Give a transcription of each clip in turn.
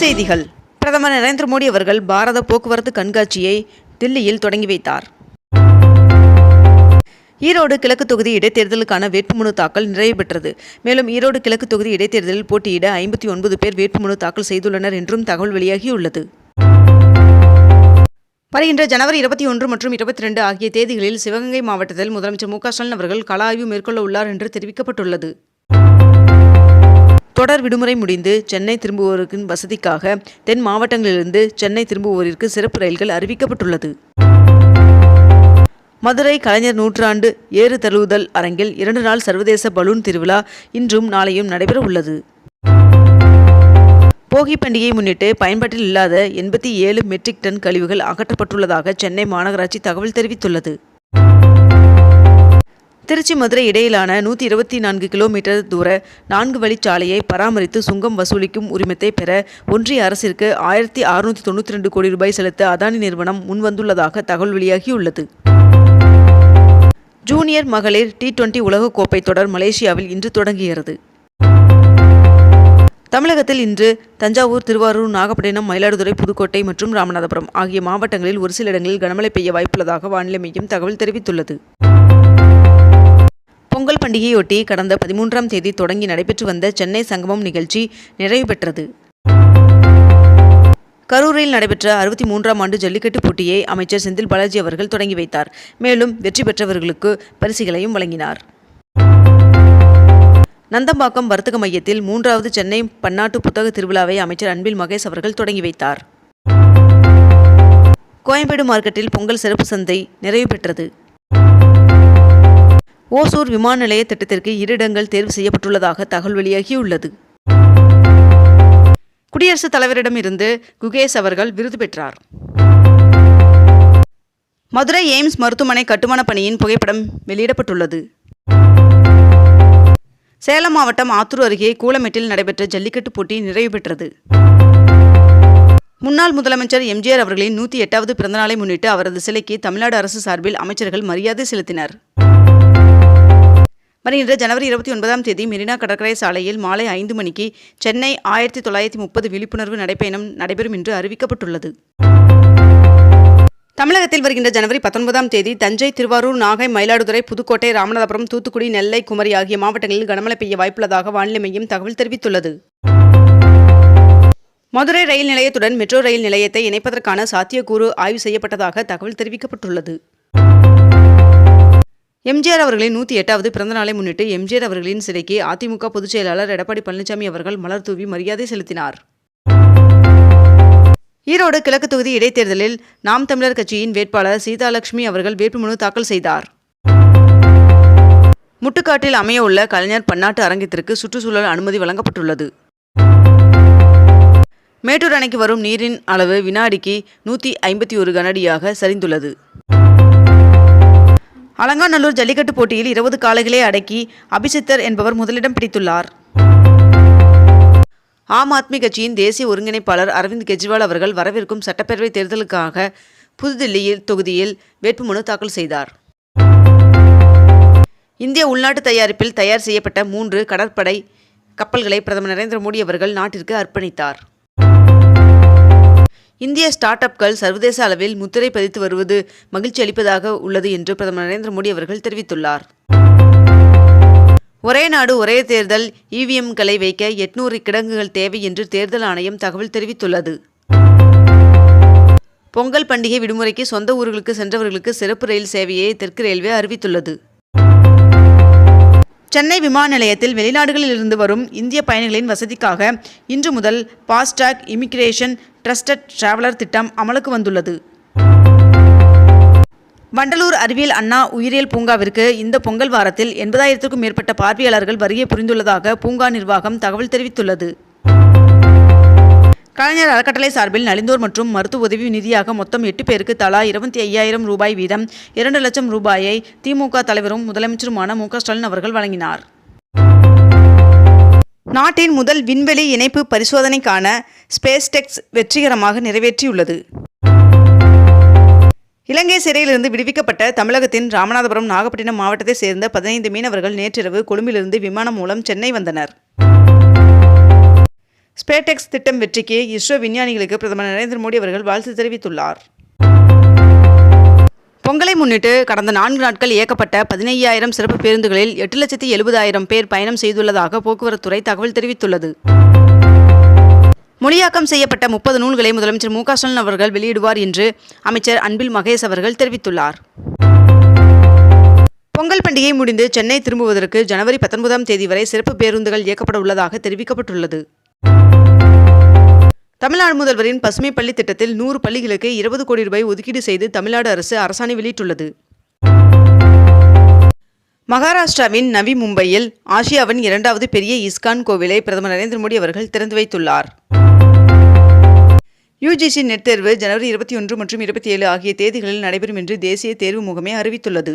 செய்திகள். பிரதமர் நரேந்திர மோடி அவர்கள் பாரத போக்குவரத்து கண்காட்சியை தில்லியில் தொடங்கி வைத்தார். ஈரோடு கிழக்கு தொகுதி இடைத்தேர்தலுக்கான வேட்புமனு தாக்கல் நிறைவு பெற்றது. மேலும் ஈரோடு கிழக்கு தொகுதி இடைத்தேர்தலில் போட்டியிட ஐம்பத்தி ஒன்பது பேர் வேட்புமனு தாக்கல் செய்துள்ளனர் என்றும் தகவல் வெளியாகியுள்ளது. வருகின்ற ஜனவரி இருபத்தி ஒன்று மற்றும் இருபத்தி ரெண்டு ஆகிய தேதிகளில் சிவகங்கை மாவட்டத்தில் முதலமைச்சர் மு க ஸ்டாலின் அவர்கள் கள ஆய்வு மேற்கொள்ள உள்ளார் என்று தெரிவிக்கப்பட்டுள்ளது. தொடர் விடுமுறை முடிந்து சென்னை திரும்புவோருக்கு வசதிக்காக தென் மாவட்டங்களிலிருந்து சென்னை திரும்புவோரிற்கு சிறப்பு ரயில்கள் அறிவிக்கப்பட்டுள்ளது. மதுரை கலைஞர் நூற்றாண்டு ஏறு தழுவுதல் அரங்கில் இரண்டு நாள் சர்வதேச பலூன் திருவிழா இன்றும் நாளையும் நடைபெற உள்ளது. போகி பண்டிகையை முன்னிட்டு பயன்பாட்டில் இல்லாத எண்பத்தி ஏழு மெட்ரிக் டன் கழிவுகள் அகற்றப்பட்டுள்ளதாக சென்னை மாநகராட்சி தகவல் தெரிவித்துள்ளது. திருச்சி மதுரை இடையிலான நூற்றி இருபத்தி நான்கு கிலோமீட்டர் தூர நான்கு வழிச்சாலையை பராமரித்து சுங்கம் வசூலிக்கும் உரிமத்தை பெற ஒன்றிய அரசிற்கு ஆயிரத்தி அறுநூற்றி தொண்ணூற்றி ரெண்டு கோடி ரூபாய் செலுத்த அதானி நிறுவனம் முன்வந்துள்ளதாக தகவல் வெளியாகியுள்ளது. ஜூனியர் மகளிர் டி டுவெண்டி உலகக்கோப்பை தொடர் மலேசியாவில் இன்று தொடங்குகிறது தமிழகத்தில் இன்று தஞ்சாவூர் திருவாரூர் நாகப்பட்டினம் மயிலாடுதுறை புதுக்கோட்டை மற்றும் ராமநாதபுரம் ஆகிய மாவட்டங்களில் ஒரு சில இடங்களில் கனமழை பெய்ய வாய்ப்புள்ளதாக வானிலை மையம் தகவல் தெரிவித்துள்ளது. பொங்கல் பண்டிகையொட்டி கடந்த பதிமூன்றாம் தேதி தொடங்கி நடைபெற்று வந்த சென்னை சங்கமம் நிகழ்ச்சி நிறைவு பெற்றது. கரூரில் நடைபெற்ற அறுபத்தி மூன்றாம் ஆண்டு ஜல்லிக்கட்டு போட்டியை அமைச்சர் செந்தில் பாலாஜி அவர்கள் தொடங்கி வைத்தார். மேலும் வெற்றி பெற்றவர்களுக்கு பரிசுகளையும் வழங்கினார். நந்தம்பாக்கம் வர்த்தக மையத்தில் மூன்றாவது சென்னை பன்னாட்டு புத்தக திருவிழாவை அமைச்சர் அன்பில் மகேஷ் அவர்கள் தொடங்கி வைத்தார். கோயம்பேடு மார்க்கெட்டில் பொங்கல் சிறப்பு சந்தை நிறைவு பெற்றது. ஓசூர் விமான நிலைய திட்டத்திற்கு இரு இடங்கள் தேர்வு செய்யப்பட்டுள்ளதாக தகவல் வெளியாகியுள்ளது. குடியரசுத் தலைவரிடமிருந்து குகேஷ் அவர்கள் விருது பெற்றார். மதுரை எய்ம்ஸ் மருத்துவமனை கட்டுமான பணியின் புகைப்படம் வெளியிடப்பட்டுள்ளது. சேலம் மாவட்டம் ஆத்தூர் அருகே கூலமெட்டில் நடைபெற்ற ஜல்லிக்கட்டு போட்டி நிறைவு பெற்றது. முன்னாள் முதலமைச்சர் எம்ஜிஆர் அவர்களின் நூற்றி எட்டாவது பிறந்தநாளை முன்னிட்டு அவரது சிலைக்கு தமிழ்நாடு அரசு சார்பில் அமைச்சர்கள் மரியாதை செலுத்தினர். வருகின்ற ஜனவரி இருபத்தி ஒன்பதாம் தேதி மெரினா கடற்கரை சாலையில் மாலை ஐந்து மணிக்கு சென்னை ஆயிரத்தி தொள்ளாயிரத்தி முப்பது விழிப்புணர்வு நடைப்பயணம் நடைபெறும் என்று அறிவிக்கப்பட்டுள்ளது. தமிழகத்தில் வருகின்ற ஜனவரி பத்தொன்பதாம் தேதி தஞ்சை திருவாரூர் நாகை மயிலாடுதுறை புதுக்கோட்டை ராமநாதபுரம் தூத்துக்குடி நெல்லை குமரி ஆகிய மாவட்டங்களில் கனமழை பெய்ய வாய்ப்புள்ளதாக வானிலை மையம் தகவல் தெரிவித்துள்ளது. மதுரை ரயில் நிலையத்துடன் மெட்ரோ ரயில் நிலையத்தை இணைப்பதற்கான சாத்தியக்கூறு ஆய்வு செய்யப்பட்டதாக தகவல் தெரிவிக்கப்பட்டுள்ளது. எம்ஜிஆர் அவர்களின் நூற்றி எட்டாவது பிறந்தநாளை முன்னிட்டு எம்ஜிஆர் அவர்களின் சிலைக்கு அதிமுக பொதுச் செயலாளர் எடப்பாடி பழனிசாமி அவர்கள் மலர் தூவி மரியாதை செலுத்தினார். ஈரோடு கிழக்கு தொகுதி இடைத்தேர்தலில் நாம் தமிழர் கட்சியின் வேட்பாளர் சீதாலட்சுமி அவர்கள் வேட்புமனு தாக்கல் செய்தார். முட்டுக்காட்டில் அமையவுள்ள கலைஞர் பன்னாட்டு அரங்கத்திற்கு சுற்றுச்சூழல் அனுமதி வழங்கப்பட்டுள்ளது. மேட்டூர் அணைக்கு வரும் நீரின் அளவு வினாடிக்கு நூற்றி ஐம்பத்தி ஒரு கனடியாக சரிந்துள்ளது. அலங்காநல்லூர் ஜல்லிக்கட்டு போட்டியில் இருபது காளைகளை அடக்கி அபிசித்தர் என்பவர் முதலிடம் பிடித்துள்ளார். ஆம் ஆத்மி கட்சியின் தேசிய ஒருங்கிணைப்பாளர் அரவிந்த் கெஜ்ரிவால் அவர்கள் வரவிருக்கும் சட்டப்பேரவை தேர்தலுக்காக புதுதில்லியில் தொகுதியில் வேட்புமனு தாக்கல் செய்தார். இந்திய உள்நாட்டு தயாரிப்பில் தயார் செய்யப்பட்ட மூன்று கடற்படை கப்பல்களை பிரதமர் நரேந்திர மோடி அவர்கள் நாட்டிற்கு அர்ப்பணித்தார். இந்திய ஸ்டார்ட் அப்கள் சர்வதேச அளவில் முத்திரை பதித்து வருவது மகிழ்ச்சி அளிப்பதாக உள்ளது என்று பிரதமர் நரேந்திர மோடி அவர்கள் தெரிவித்துள்ளார். ஒரே நாடு ஒரே தேர்தல் இவிஎம்களை வைக்க எட்நூறு கிடங்குகள் தேவை என்று தேர்தல் ஆணையம் தகவல் தெரிவித்துள்ளது. பொங்கல் பண்டிகை விடுமுறைக்கு சொந்த ஊர்களுக்கு சென்றவர்களுக்கு சிறப்பு ரயில் சேவையை தெற்கு ரயில்வே அறிவித்துள்ளது. சென்னை விமான நிலையத்தில் வெளிநாடுகளில் இருந்து வரும் இந்திய பயணிகளின் வசதிக்காக இன்று முதல் பாஸ்டாக் இமிகிரேஷன் ட்ரஸ்டட் டிராவலர் திட்டம் அமலுக்கு வந்துள்ளது. வண்டலூர் அறிவியல் அண்ணா உயிரியல் பூங்காவிற்கு இந்த பொங்கல் வாரத்தில் எண்பதாயிரத்திற்கும் மேற்பட்ட பார்வையாளர்கள் வருகை புரிந்துள்ளதாக பூங்கா நிர்வாகம் தகவல் தெரிவித்துள்ளது. கலைஞர் அறக்கட்டளை சார்பில் நலிந்தோர் மற்றும் மருத்துவ உதவி நிதியாக மொத்தம் எட்டு பேருக்கு தலா இருபத்தி ஐயாயிரம் ரூபாய் வீதம் இரண்டு லட்சம் ரூபாயை திமுக தலைவரும் முதலமைச்சருமான மு ஸ்டாலின் அவர்கள் வழங்கினார். நாட்டின் முதல் விண்வெளி இணைப்பு பரிசோதனைக்கான ஸ்பேஸ்டெக்ஸ் வெற்றிகரமாக நிறைவேற்றியுள்ளது. இலங்கை சிறையிலிருந்து விடுவிக்கப்பட்ட தமிழகத்தின் ராமநாதபுரம் நாகப்பட்டினம் மாவட்டத்தைச் சேர்ந்த பதினைந்து மீனவர்கள் நேற்றிரவு கொழும்பிலிருந்து விமானம் மூலம் சென்னை வந்தனர். ஸ்பேடெக்ஸ் திட்டம் வெற்றிக்கு இஸ்ரோ விஞ்ஞானிகளுக்கு பிரதமர் நரேந்திர மோடி அவர்கள் வாழ்த்து தெரிவித்துள்ளார். பொங்கலை முன்னிட்டு கடந்த நான்கு நாட்கள் இயக்கப்பட்ட பதினையாயிரம் சிறப்பு பேருந்துகளில் எட்டு லட்சத்தி எழுபதாயிரம் பேர் பயணம் செய்துள்ளதாக போக்குவரத்துறை தகவல் தெரிவித்துள்ளது. மொழியாக்கம் செய்யப்பட்ட முப்பது நூல்களை முதலமைச்சர் மு ஸ்டாலின் அவர்கள் வெளியிடுவார் என்று அமைச்சர் அன்பில் மகேஷ் அவர்கள் தெரிவித்துள்ளார். பொங்கல் பண்டிகை முடிந்து சென்னை திரும்புவதற்கு ஜனவரி பத்தொன்பதாம் தேதி வரை சிறப்பு பேருந்துகள் இயக்கப்பட உள்ளதாக தெரிவிக்கப்பட்டுள்ளது. தமிழ்நாடு முதல்வரின் பசுமை பள்ளி திட்டத்தில் நூறு பள்ளிகளுக்கு இருபது கோடி ரூபாய் ஒதுக்கீடு செய்து தமிழ்நாடு அரசு அரசாணை வெளியிட்டுள்ளது. மகாராஷ்டிராவின் நவி மும்பையில் ஆசியாவின் இரண்டாவது பெரிய இஸ்கான் கோவிலை பிரதமர் நரேந்திர மோடி அவர்கள் திறந்து வைத்துள்ளார். யுஜிசி நெட் தேர்வு ஜனவரி இருபத்தி ஒன்று மற்றும் இருபத்தி ஏழு ஆகிய தேதிகளில் நடைபெறும் என்று தேசிய தேர்வு முகமை அறிவித்துள்ளது.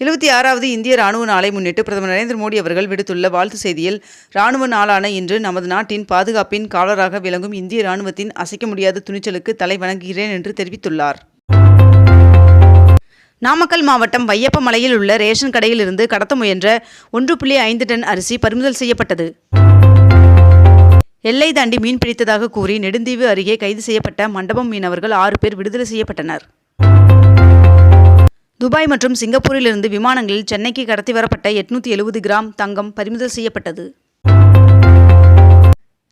எழுபத்தி ஆறாவது இந்திய ராணுவ நாளை முன்னிட்டு பிரதமர் நரேந்திர மோடி அவர்கள் விடுத்துள்ள வாழ்த்து செய்தியில் ராணுவ நாளான இன்று நமது நாட்டின் பாதுகாப்பின் காவலராக விளங்கும் இந்திய ராணுவத்தின் அசைக்க முடியாத துணிச்சலுக்கு தலை வணங்குகிறேன் என்று தெரிவித்துள்ளார். நாமக்கல் மாவட்டம் வையப்பமலையில் உள்ள ரேஷன் கடையிலிருந்து கடத்த முயன்ற ஒன்று புள்ளி ஐந்து டன் அரிசி பறிமுதல் செய்யப்பட்டது. எல்லை தாண்டி மீன் பிடித்ததாக கூறி நெடுந்தீவு அருகே கைது செய்யப்பட்ட மண்டபம் மீனவர்கள் ஆறு பேர் விடுதலை செய்யப்பட்டனர். துபாய் மற்றும் சிங்கப்பூரிலிருந்து விமானங்களில் சென்னைக்கு கடத்தி வரப்பட்ட எட்நூத்தி எழுபது கிராம் தங்கம் பறிமுதல் செய்யப்பட்டது.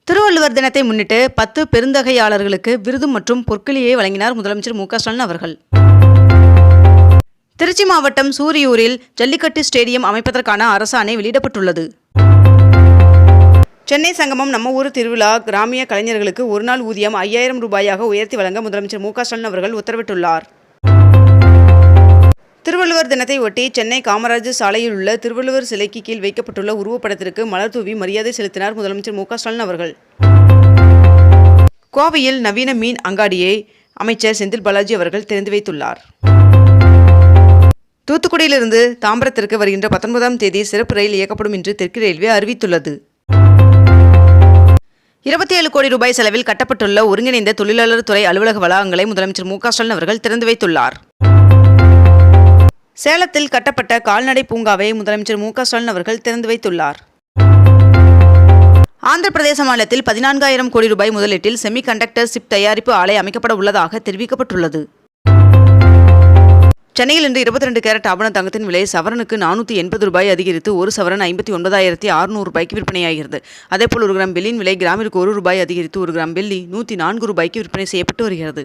திருவள்ளுவர் தினத்தை முன்னிட்டு பத்து பெருந்தகையாளர்களுக்கு விருது மற்றும் பொற்கிளியை வழங்கினார் முதலமைச்சர் மு க ஸ்டாலின் அவர்கள். திருச்சி மாவட்டம் சூரியூரில் ஜல்லிக்கட்டு ஸ்டேடியம் அமைப்பதற்கான அரசாணை வெளியிடப்பட்டுள்ளது. சென்னை சங்கமம் நம்ம ஊர் திருவிழா கிராமிய கலைஞர்களுக்கு ஒரு நாள் ஊதியம் ஐயாயிரம் ரூபாயாக உயர்த்தி வழங்க முதலமைச்சர் மு க ஸ்டாலின் அவர்கள் உத்தரவிட்டுள்ளார். திருவள்ளுவர் தினத்தை ஒட்டி சென்னை காமராஜர் சாலையில் உள்ள திருவள்ளுவர் சிலைக்கு கீழ் வைக்கப்பட்டுள்ள உருவப்படத்திற்கு மலர் தூவி மரியாதை செலுத்தினார் முதலமைச்சர் மு ஸ்டாலின் அவர்கள். கோவையில் நவீன மீன் அங்காடியை அமைச்சர் செந்தில் பாலாஜி அவர்கள் திறந்து வைத்துள்ளார். தூத்துக்குடியிலிருந்து தாம்பரத்திற்கு வருகின்ற பத்தொன்பதாம் தேதி சிறப்பு ரயில் இயக்கப்படும் என்று தெற்கு ரயில்வே அறிவித்துள்ளது. இருபத்தி ஏழு கோடி ரூபாய் செலவில் கட்டப்பட்டுள்ள ஒருங்கிணைந்த தொழிலாளர் துறை அலுவலக வளாகங்களை முதலமைச்சர் மு ஸ்டாலின் அவர்கள் திறந்து வைத்துள்ளார். சேலத்தில் கட்டப்பட்ட கால்நடை பூங்காவை முதலமைச்சர் மு க ஸ்டாலின் அவர்கள் திறந்து வைத்துள்ளார். ஆந்திர பிரதேச மாநிலத்தில் பதினான்காயிரம் கோடி ரூபாய் முதலீட்டில் செமி கண்டக்டர் சிப் தயாரிப்பு ஆலை அமைக்கப்பட உள்ளதாக தெரிவிக்கப்பட்டுள்ளது. சென்னையில் இன்று இருபத்தி ரெண்டு கேரட் ஆபண தங்கத்தின் விலை சவரனுக்கு நானூற்றி எண்பது ரூபாய் அதிகரித்து ஒரு சவரன் ஐம்பத்தி ஒன்பதாயிரத்தி அறுநூறு ரூபாய்க்கு விற்பனையாகிறது. அதேபோல் ஒரு கிராம் வெள்ளியின் விலை கிராமிற்கு ஒரு ரூபாய் அதிகரித்து ஒரு கிராம் வெள்ளி நூற்றி நான்கு ரூபாய்க்கு விற்பனை செய்யப்பட்டு வருகிறது.